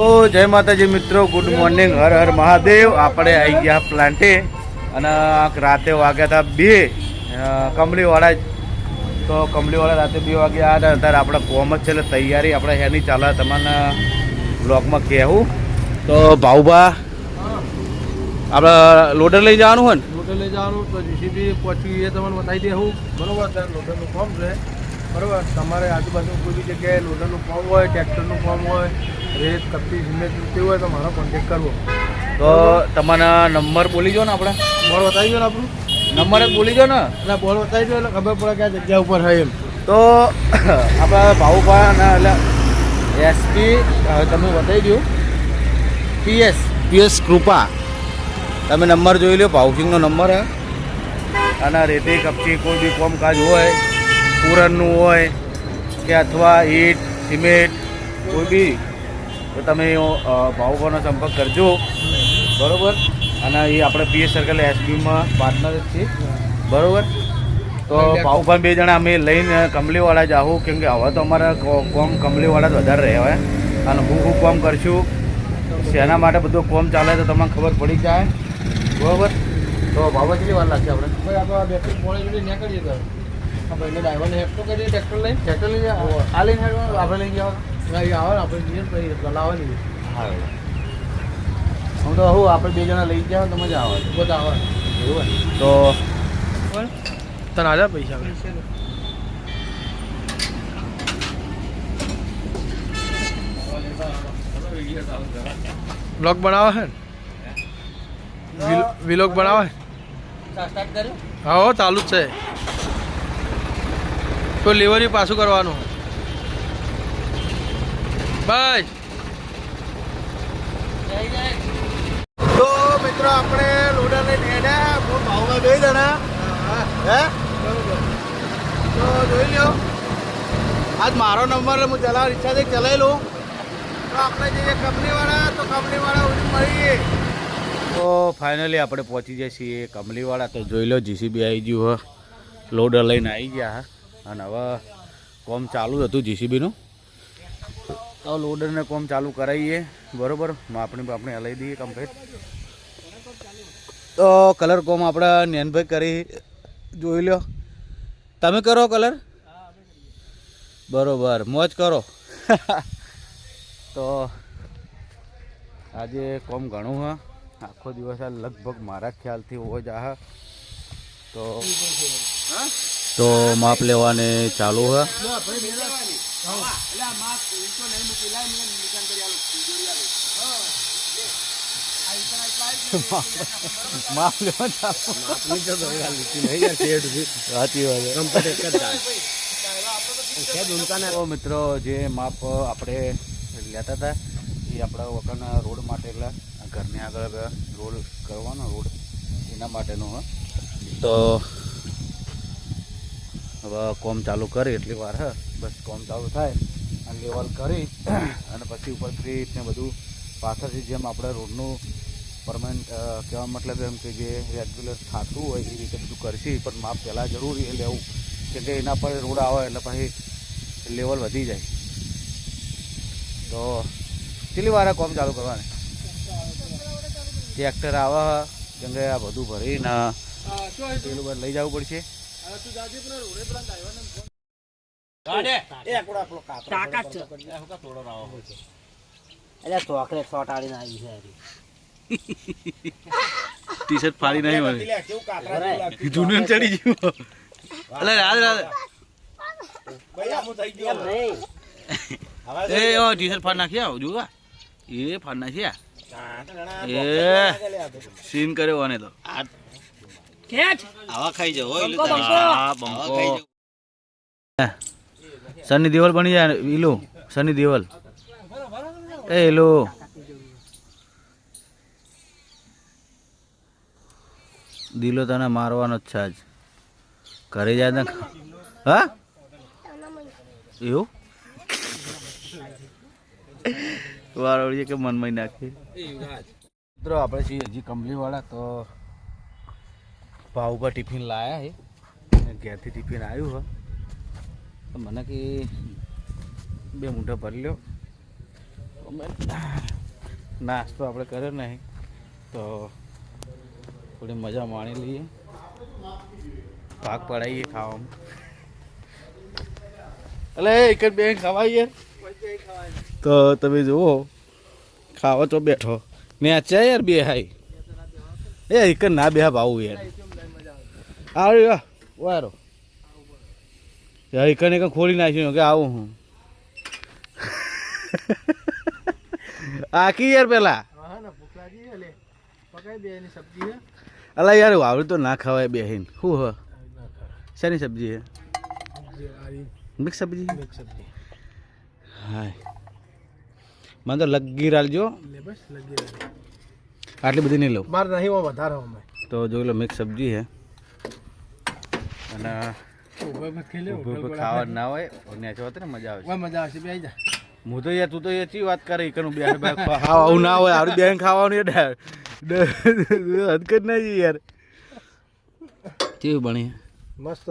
તો જય માતાજી મિત્રો ગુડ મોર્નિંગ હર હર મહાદેવ. આપણે આવી ગયા પ્લાન્ટે અને રાતે વાગ્યા હતા બે. કમળીવાળા તો કમળીવાળા રાતે બે વાગ્યા હતા. અત્યારે આપણે કોમ જ છે એટલે તૈયારી આપણે હેની ચાલે. તમને બ્લોગમાં કહેવું. તો ભાઉભા, આપણે લોડર લઈ જવાનું હોય ને? લોડર લઈ જવાનું, તો જીસીબી પહોંચ્યું એ તમને બતાવી દેવું બરોબર લોડરનું કોમ છે. બરોબર? તમારે આજુબાજુ કોઈ બી જગ્યાએ લોટરનું ફોર્મ હોય ટ્રેક્ટરનું ફોર્મ હોય રેત કપટી સિમેન્ટ તેવું હોય તો મારો કોન્ટેક્ટ કરવો. તો તમારા નંબર બોલી જો ને આપણે. બોલ બતાવી દો ને આપણું. નંબર જ બોલી જો ને. એટલે બોલ બતાવી દો એટલે ખબર પડે કે જગ્યા ઉપર હોય એમ. તો આપણા ભાઉભા અને એટલે એસપી તમે બતાવી દો પીએસ પીએસ કૃપા. તમે નંબર જોઈ લો ભાવસિંગનો નંબર હે. અને રેતી કપચી કોઈ બી કામકાજ હોય પૂરણનું હોય કે અથવા ઈટ સિમેન્ટ કોઈ બી તો તમે અ, સંપર્ક કરજો. બરાબર? અને એ આપણે પીએસ સર્કલ એસબીમાં પાર્ટનર જ છીએ. બરોબર? તો ભાઉભાઈ બે જણા અમે લઈને કમલીવાળા જાઉં કેમ કે હવે તો અમારા કોમ કમલીવાળા જ વધારે રહેવાય અને હું હું કોમ કરશું શેના માટે બધું કોમ ચાલે તો તમને ખબર પડી જાય. બરાબર? તો ભાવ કેટલી વાર લાગશે આપણે? આપણે ડ્રાઈવરને હેલ્પ કરીએ ટ્રેક્ટર લઈને. ટ્રેક્ટર લઈ જાય આ લઈને હેડવાનું? આપણે લઈ ગયા ના આવે આપણે જઈએ પછી ચલાવવાની હા. હું તો હું આપણે બે જણા લઈ ગયા તો મજા આવે. બધા આવે. એવું તો તને આજા પૈસા બ્લોગ બનાવે છે ને? વિલોગ બનાવે હા હો ચાલુ જ છે. તો લેવરી પાછું કરવાનું. બસ. તો મિત્રો, આપણે લોડર લઈને હેડ્યા હું ભાવમાં બે જણા. હે? તો જોઈ લ્યો. આજ મારો નંબર હું ઈચ્છા છે ચલાવી લઉં તો આપણે જઈએ કંપનીવાળા, તો કંપનીવાળા મળીએ તો ફાઇનલી આપણે પહોંચી જઈએ છીએ કંપનીવાળા. તો જોઈ લો જીસીબી આવી ગયું લોડર લઈને આવી ગયા, હ. અને હવે કોમ ચાલુ હતું જીસીબીનું. તો લોડરને કોમ ચાલુ કરાવીએ. બરોબર? માપણી બાપણી હલાવી દઈએ કમ્પ્લીટ તો કલર કોમ આપણે નેનભાઈ કરી જોઈ લો તમે કરો કલર? બરોબર. મોજ કરો. તો આજે કોમ ઘણું હા. આખો દિવસ આ લગભગ મારા ખ્યાલથી હોવો જ આ તો તો માપ લેવાને ચાલુ હે. માપ લેવા ચાલુ. મિત્રો જે માપ આપણે લેતા હતા એ આપણા વગરના રોડ માટે એટલે ઘરની આગળ રોડ કરવાનો રોડ એના માટેનો હ. તો હવે કોમ ચાલુ કરી એટલી વાર હ. બસ કોમ ચાલુ થાય અને લેવલ કરી અને પછી ઉપર ક્રીટ ને બધું પાછળથી જેમ આપણે રોડનું પરમાનન્ટ કહેવા મતલબ એમ કે જે રેગ્યુલર થતું હોય એ રીતે બધું કરશી. પણ માપ પહેલાં જરૂરી એ લેવું કે એના પર રોડ આવે એટલે પછી લેવલ વધી જાય. તો કેટલી વાર કોમ ચાલુ કરવાની? ટ્રેક્ટર આવે કેમ કે આ બધું ભરીને પેલું લઈ જવું પડશે. ટી શર્ટ ફાડી નહીં મને જૂનું ચડી ગયું. અલે રાજ રાજ. એ ઓ ટી શર્ટ ફાડ નાખ્યા આવો એ ફાડ નાખી એ. સીન કર્યો તો. આવા ખાઈ જાવ બંકો, સની દેવલ બની જાય ઈલો સની દેવલ. એ ઈલો. દિલો તને મારવાનો જ છે આજ. ઘરે જાય ને હા? એવું? વારોડીએ કે મનમાં નાખી? મિત્રો આપણે છીએ હજી કંપનીવાળા તો ઉપર ટિફિન લાયા હે ઘેરથી ટિફિન આવ્યું હે તો મને કે બે મૂઠા ભરી અમે નાસ્તો આપણે કર્યો નહીં. તો થોડી મજા માણી લઈએ. ભાગ પડાવીએ ખાવામાં. એટલે એક જ બેન ખવાય તો તમે જુઓ, ખાવા તો બેઠો. ને અચ્છા યાર બે હાઈ એ, એક ના બે ભાવું યાર. આવ્યો વારો કને કઈ ખોલી નાખ્યું કે આવું હું. આખી યાર પેલા. હા ને ભૂખ લાગી છે લે. પકાઈ દે એની સબ્જી છે અલા યાર વાવડું તો ના ખવાય બેહીન. શું હ? શેની સબ્જી હે? મિક્સ સબ્જી મિક્સ સબ્જી. હાય. મને તો લગી રાલજો લે બસ આટલી બધી નહીં લઉં. મારે નહીં વધારે તો જોઈ લો મિક્સ સબ્જી હે. અને ઊભું ખાવા ના હોય નેચો હોત ને મજા આવે મજા આવશે બે જા. હું તો યાર તું તો યાર ચી વાત કરે કે બે બે ખાવા આવું ના હોય આરું બેન ખાવાનું યાર હદ કર ના જી યાર. કેવું બની? મસ્ત.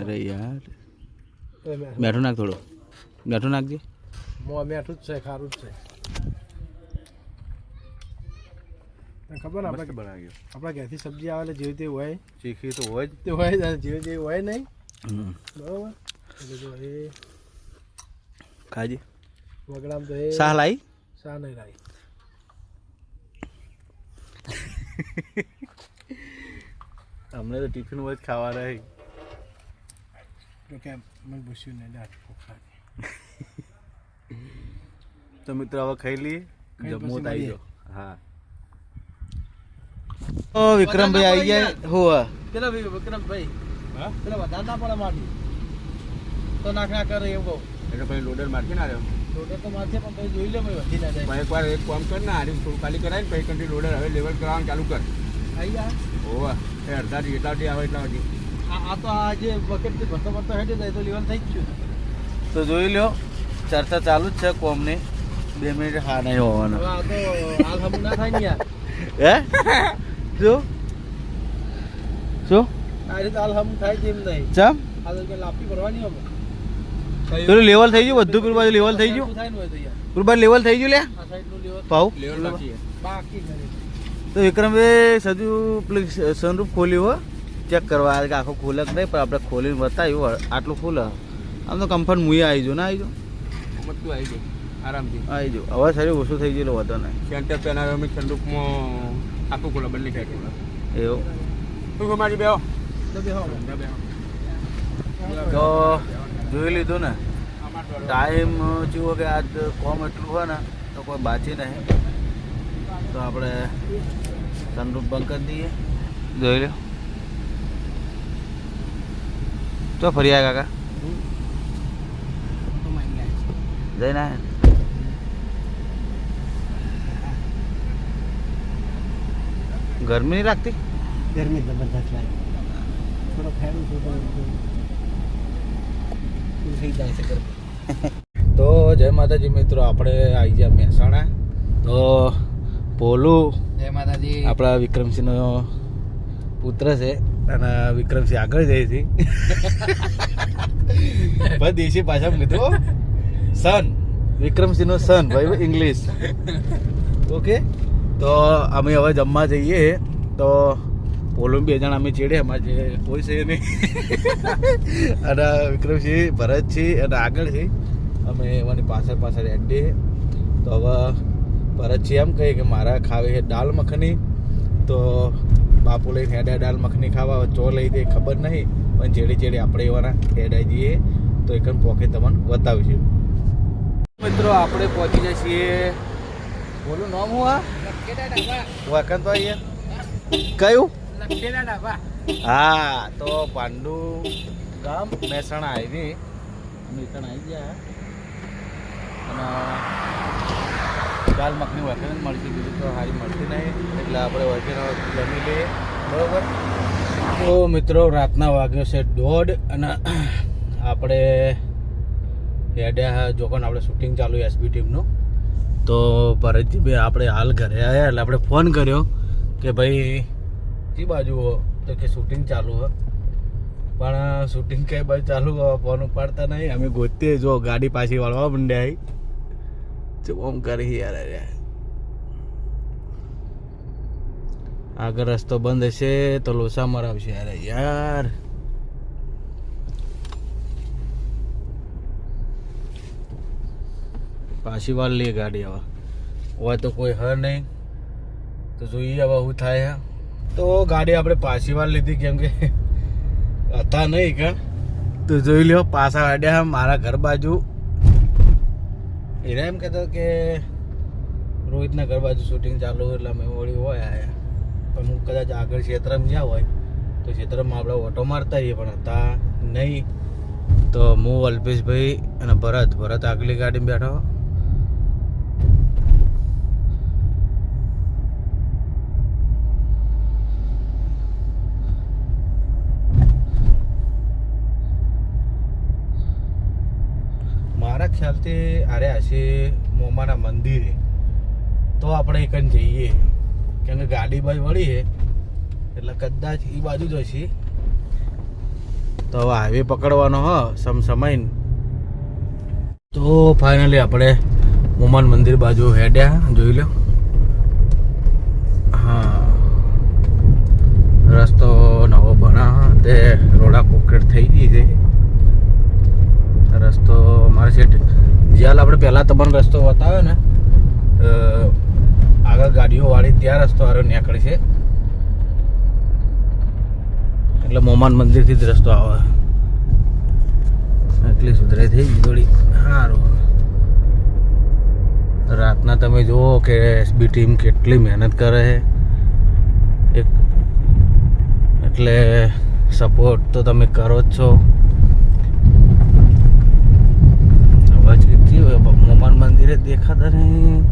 અરે યાર. બેઠો નાખ થોડો. બેઠો નાખજે. મોં બેઠું જ છે ખારું જ છે. તને ખબર આપણે બનાવ્યો. આપણા ઘેરથી સબ્જી આવે જેવી તેવી હોય. ચીખી તો હોય જ. તે હોય જ જેવી તેવી હોય નહીં. બરાબર? એટલે જો એ ખાજી. વગડામ તો એ શાહ લાઈ? શાહ નહીં લાઈ. અમને તો ટિફિન હોય જ ખાવા રહી તો કેમ? મને પૂછ્યું નહીં દાટ ભૂખ તો મિત્રો હવે ખાઈ લઈએ. તો આવી. જાઓ. હા. ઓ વિક્રમભાઈ આવી ગયા હોવા. કેટલા ભાઈ વિક્રમભાઈ. હા? પેલા વધારે ના પડે માટી. તો નાખ ના કરે એવું કહું. એટલે પછી લોડર મારખી ના રહ્યો. લોડર તો મારશે પણ પછી જોઈ લે ભાઈ વધી ના જાય. એક વાર એક કામ કર ને આરી થોડું ખાલી કરાય ને પછી કંટી લોડર હવે લેવલ કરાવવાનું ચાલુ કર. આવી ગયા? હોવા. એ અડધાથી જેટલા આવે એટલા સુધી. આ આ તો આ જે બકેટથી ભરતો ભરતો હેડી જાય તો લેવલ થઈ જ ગયું. તો જોઈ લો ચર્ચા ચાલુ જ છે કોમની. બે મિનિટ હા નહીં હોવાનો. હવે આ તો હાલ હમું ના થાય ને યાર. હે? શું શું પેલું લેવલ થઈ ગયું બધું પેલું બાજુ લેવલ થઈ ગયું? થાય ને હોય તો પેલું બાજુ લેવલ થઈ ગયું લે નહીં તો વિક્રમભાઈ સજુ પેલું સનરૂફ ખોલ્યું હો. ચેક કરવા કે આખો ખોલે કે નહીં પણ આપણે ખોલીને બતાવ્યું આટલું ખોલે. આમ તો કમ્ફર્ટ મુએ આવી જો ના આવી જો બધું આવી આવી જો હવે સારી ઓછું થઈ ગયેલું વધો નહીં. સેન્ટર પેના અમે ઠંડુકમાં આખું ખોલા બદલી ખાય એવું. બેહો તો બેહો? હવે. તો જોઈ લીધું ને. ટાઈમ જુઓ કે આજ કોમ એટલું હોય ને તો કોઈ બાચી નહીં. તો આપણે સનરૂફ બંધ કરી દઈએ. જોઈ લો. તો ફરી આવ્યા કાકા. જઈને આયા? ગરમી નહીં લાગતી? ગરમી જબરદસ્ત લાગે. થોડો ફેરું છું તો થઈ જાય છે ગરમી? તો જય માતાજી મિત્રો આપણે આવી ગયા મહેસાણા. તો પોલું જય માતાજી. આપણા વિક્રમસિંહનો પુત્ર છે અને વિક્રમસિંહ આગળ જાય છે. ભાઈ દેશી ભાષામાં કીધું સન વિક્રમસિંહનો સન ભાઈ ઇંગ્લિશ ઓકે તો અમે હવે જમવા જઈએ. તો પોલું બે જણા અમે ચેડે અમારે જે કોઈ છે નહીં. અને વિક્રમસિંહ ભરત છે અને આગળ છે અમે એવાની પાછળ પાછળ એડે. તો હવે ભરતસિંહ એમ કહે કે મારા ખાવી છે દાલ મખની. તો બાપુ લઈને હેડા દાલ મખની ખાવા. ચો લઈ દે ખબર નહીં. પણ જેડી જેડી આપણે એવાના હેડાઈ જઈએ તો એક પોકે તમને બતાવીશું. મિત્રો આપણે પહોંચી જઈએ છીએ બોલું નામ હું આ? વખત તો અહીંયા કયું? હા તો પાંડુ ગામ મહેસાણા આવી મહેસાણા આવી ગયા. અને દાલ મખની વખત મળતી બીજું તો સારી મળતી નહીં. એટલે આપણે વખત જમી લઈએ. બરોબર? તો મિત્રો રાતના વાગ્યો છે દોઢ અને આપણે હેડ્યા જોકન આપણે શૂટિંગ ચાલુ એસબી ટીમનું. તો ભરતજીભાઈ આપણે હાલ ઘરે આવ્યા એટલે આપણે ફોન કર્યો કે ભાઈ કઈ બાજુ તો કે શૂટિંગ ચાલુ હોય પણ શૂટિંગ કઈ બાજુ ચાલુ હોય ફોન ઉપાડતા નહીં. અમે ગોતે જો, ગાડી પાછી વળવા મંડ્યા ચુપ આમ કરી યાર આગળ રસ્તો બંધ હશે તો લોસા મરાવશે અરે યાર. પાછી વાર લે ગાડી હવે. હોય તો કોઈ હર નહીં. તો જોઈએ હવે શું થાય. તો ગાડી આપણે પાછી વાર લીધી કેમ કે હતા નહીં કે. તો જોઈ લ્યો, પાછા વાડ્યા મારા ઘર બાજુ. એને એમ કહેતો કે રોહિતના ઘર બાજુ શૂટિંગ ચાલુ એટલે અમે વળી હોય આયા પણ હું કદાચ આગળ ક્ષેત્રમાં જ્યાં હોય, તો ક્ષેત્રમાં આપણે ઓટો મારતા રહીએ, પણ હતા નહીં. તો હું અલ્પેશભાઈ અને ભરત ભરત આગલી ગાડીમાં બેઠો મારા ખ્યાલથી અરે હશે મોમાના મંદિરે તો આપણે એક જઈએ. કેમ કે ગાડી બાજુ વળી છે, એટલે કદાચ એ બાજુ જ હશે. તો હવે હાઈવે પકડવાનો હ સમ સમય તો ફાઇનલી આપણે મોમાન મંદિર બાજુ હેડ્યા, જોઈ લો હા. રસ્તો નવો બના તે રોડા કોકેટ થઈ ગઈ છે. રસ્તો મારે સેટ જ્યાં આપણે પહેલાં તમને રસ્તો બતાવ્યો ને આગળ ગાડીઓ વાળી ત્યાં રસ્તો આવ્યો નીકળે છે. એટલે મોમાન મંદિરથી જ રસ્તો આવે. એટલી સુધરાઈ થઈ થોડી. સારું રાતના તમે જુઓ કે એસબી ટીમ કેટલી મહેનત કરે છે. એક એટલે સપોર્ટ તો તમે કરો જ છો. હોય બાપ, મોમાન મંદિરે દેખાતા નહીં.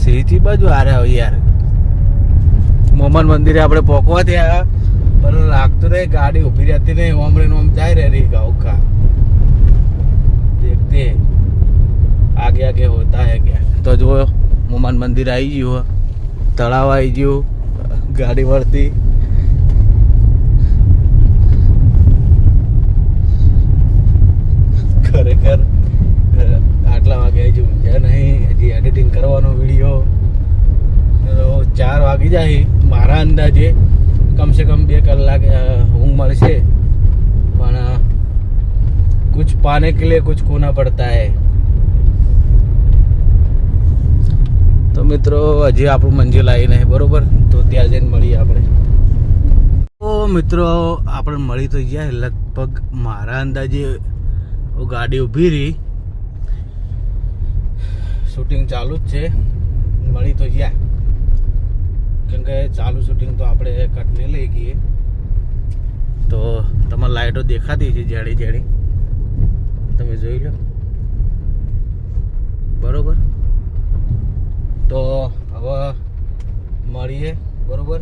સીધી બાજુ હારે હોય યાર. મોમાન મંદિરે આપણે પોકવા ત્યાં પણ લાગતું નહીં ગાડી ઊભી રહેતી નહીં. ઓમરે ઓમ જાય રે રહી ગાઉકા દેખતે આગે આગે હોતા હે ગયા તો જો મોમાન મંદિર આવી ગયું તળાવ આવી ગયું. ગાડી વળતી. ખરેખર વાગે હજી ઊંઘ્યા નહીં. હજી એડિટિંગ કરવાનો વીડિયો ચાર વાગી જાય. મારા અંદાજે કમસે કમ બે કલાક ઊંઘ મળશે. પણ કુછ પાને કે લીએ કુછ ખોના પડતા હે તો મિત્રો, હજી આપણું મંજિલ આવી નહીં, બરોબર? તો ત્યાં જઈને મળીએ આપણે. તો મિત્રો, આપણે મળી તો ગયા લગભગ મારા અંદાજે ગાડી ઊભી રહી. શૂટિંગ ચાલુ જ છે. મળી તો જ્યાં કેમ કે ચાલુ શૂટિંગ તો આપણે કટ નહીં લઈ ગઈએ. તો તમારે લાઇટો દેખાતી છે જાડી જાડી તમે જોઈ લો. બરોબર? તો હવે મળીએ. બરોબર?